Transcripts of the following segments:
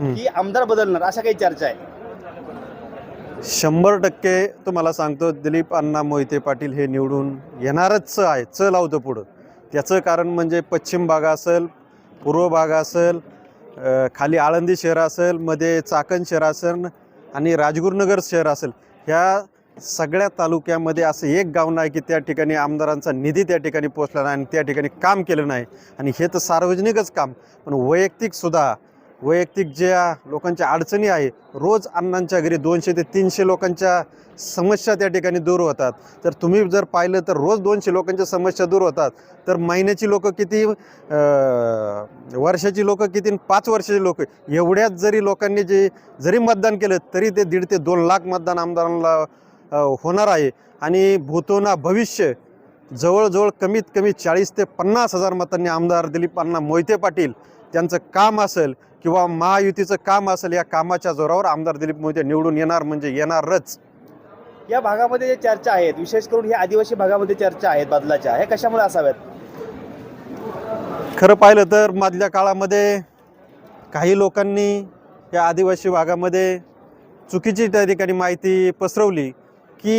की आमदार बदलणार अशा काही चर्चा आहे. शंभर टक्के तुम्हाला सांगतो दिलीप अण्णा मोहिते पाटील हे निवडून येणारच आहे च लावतं पुढं. त्याचं कारण म्हणजे पश्चिम भाग असेल पूर्व भाग असेल खाली आळंदी शहर असेल मध्ये चाकण शहर असेल आणि राजगुरुनगर शहर असेल. ह्या सगळ्या तालुक्यामध्ये असं एक गाव नाही की त्या ठिकाणी आमदारांचा निधी त्या ठिकाणी पोचला नाही आणि त्या ठिकाणी काम केलं नाही. आणि हे तर सार्वजनिकच काम. पण वैयक्तिकसुद्धा वैयक्तिक ज्या लोकांच्या अडचणी आहे रोज अण्णांच्या घरी दोनशे ते तीनशे लोकांच्या समस्या त्या ठिकाणी दूर होतात. तर तुम्ही जर पाहिलं तर रोज दोनशे लोकांच्या समस्या दूर होतात. तर महिन्याची लोकं किती वर्षाची लोकं किती आणि पाच वर्षाची लोकं? एवढ्याच जरी लोकांनी जे जरी मतदान केलं तरी ते दीड ते दोन लाख मतदान आमदारांना होणार आहे. आणि भूतोना भविष्य जवळजवळ कमीत कमी चाळीस ते पन्नास हजार मतांनी आमदार दिलीप अण्णा मोहिते पाटील त्यांचं काम असेल किंवा महायुतीचं काम असेल या कामाच्या जोरावर आमदार दिलीप मोहिते निवडून येणार म्हणजे येणारच. या भागामध्ये जे चर्चा आहेत विशेष करून हे आदिवासी भागामध्ये चर्चा आहेत बदलाच्या हे कशामुळे असाव्यात खरं पाहिलं तर मधल्या काळामध्ये काही लोकांनी या आदिवासी भागामध्ये चुकीची त्या ठिकाणी माहिती पसरवली की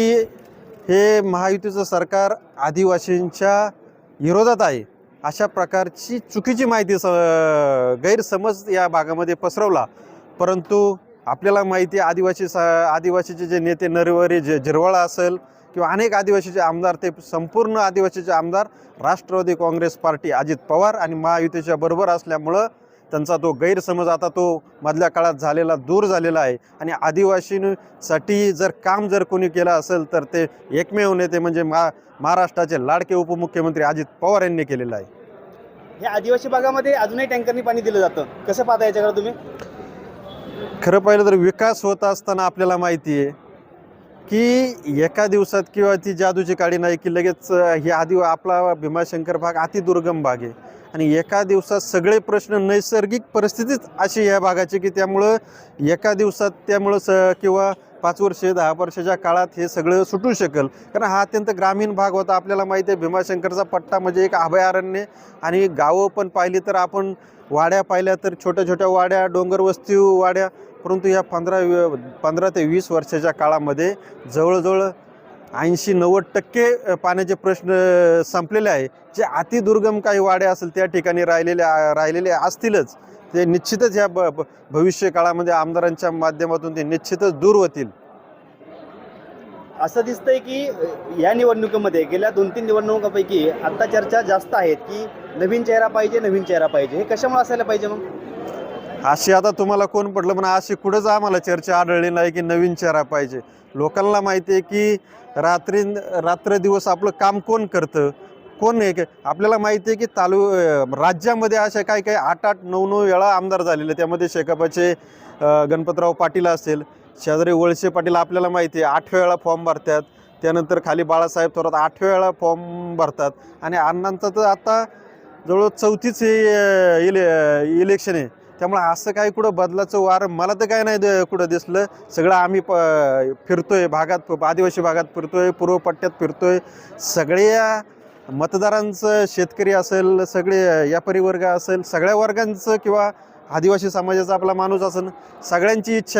हे महायुतीचं सरकार आदिवासींच्या विरोधात आहे. अशा प्रकारची चुकीची माहिती स गैरसमज या भागामध्ये पसरवला. परंतु आपल्याला माहिती आहे आदिवासी स आदिवासीचे जे नेते नरवरे जे जिरवाळा असेल किंवा अनेक आदिवासीचे आमदार ते संपूर्ण आदिवासीचे आमदार राष्ट्रवादी काँग्रेस पार्टी अजित पवार आणि महायुतीच्या बरोबर असल्यामुळं त्यांचा तो गैरसमज आता तो मधल्या काळात झालेला दूर झालेला आहे. आणि आदिवासींसाठी जर काम जर कोणी केलं असेल तर ते एकमेव नेते म्हणजे मा महाराष्ट्राचे लाडके उपमुख्यमंत्री अजित पवार यांनी केलेलं आहे. हे आदिवासी भागामध्ये अजूनही टँकरनी पाणी दिलं जातं. कसं पाहता याच्याकडे तुम्ही? खरं पाहिलं तर विकास होत असताना आपल्याला माहिती आहे की एका दिवसात किंवा ती जादूची काडी नाही की लगेच ही आदि आपला भीमाशंकर भाग अतिदुर्गम भाग आहे. आणि एका दिवसात सगळे प्रश्न नैसर्गिक परिस्थितीच अशी या भागाची की त्यामुळं एका दिवसात त्यामुळं स किंवा पाच वर्षे दहा वर्षाच्या काळात हे सगळं सुटू शकेल. कारण हा अत्यंत ग्रामीण भाग होता. आपल्याला माहिती आहे भीमाशंकरचा पट्टा म्हणजे एक अभयारण्य आणि गावं पण पाहिली तर आपण वाड्या पाहिल्या तर छोट्या छोट्या वाड्या डोंगर वस्ती वाड्या. परंतु या पंधरा पंधरा ते वीस वर्षाच्या काळामध्ये जवळजवळ ऐंशी नव्वद टक्के पाण्याचे प्रश्न संपलेले आहे. जे अतिदुर्गम काही वाडे असेल त्या ठिकाणी राहिलेले राहिलेले असतीलच ते निश्चितच या ब भविष्य काळामध्ये आमदारांच्या माध्यमातून ते निश्चितच दूर होतील. असं दिसतंय की या निवडणुकीमध्ये गेल्या दोन तीन निवडणुकांपैकी आत्ता चर्चा जास्त आहेत की नवीन चेहरा पाहिजे नवीन चेहरा पाहिजे. हे कशामुळे असायला पाहिजे मग? अशी आता तुम्हाला कोण पडलं पण अशी कुठंच आम्हाला चर्चा आढळली नाही की नवीन चेहरा पाहिजे. लोकांना माहिती आहे की रात्री रात्र दिवस आपलं काम कोण करतं? कोण आहे? आपल्याला माहिती आहे की तालु राज्यामध्ये अशा काही काही आठ आठ नऊ नऊ वेळा आमदार झालेले त्यामध्ये शेकापाचे गणपतराव पाटील असेल शेजारी वळसे पाटील आपल्याला माहिती आहे आठ वेळा फॉर्म भरतात. त्यानंतर खाली बाळासाहेब थोरात आठ वेळा फॉर्म भरतात. आणि अण्णांचं तर आता जवळ चौथीच हे इले इलेक्शन आहे. त्यामुळे असं काही कुठं बदलाचं वार मला तर काय नाही द- कुठं दिसलं. सगळं आम्ही प फिरतोय भागात आदिवासी भागात फिरतोय पूर्व पट्ट्यात फिरतोय. सगळ्या मतदारांचं शेतकरी असेल सगळे व्यापारी वर्ग असेल सगळ्या वर्गांचं किंवा आदिवासी समाजाचा आपला माणूस असेल सगळ्यांची इच्छा आहे.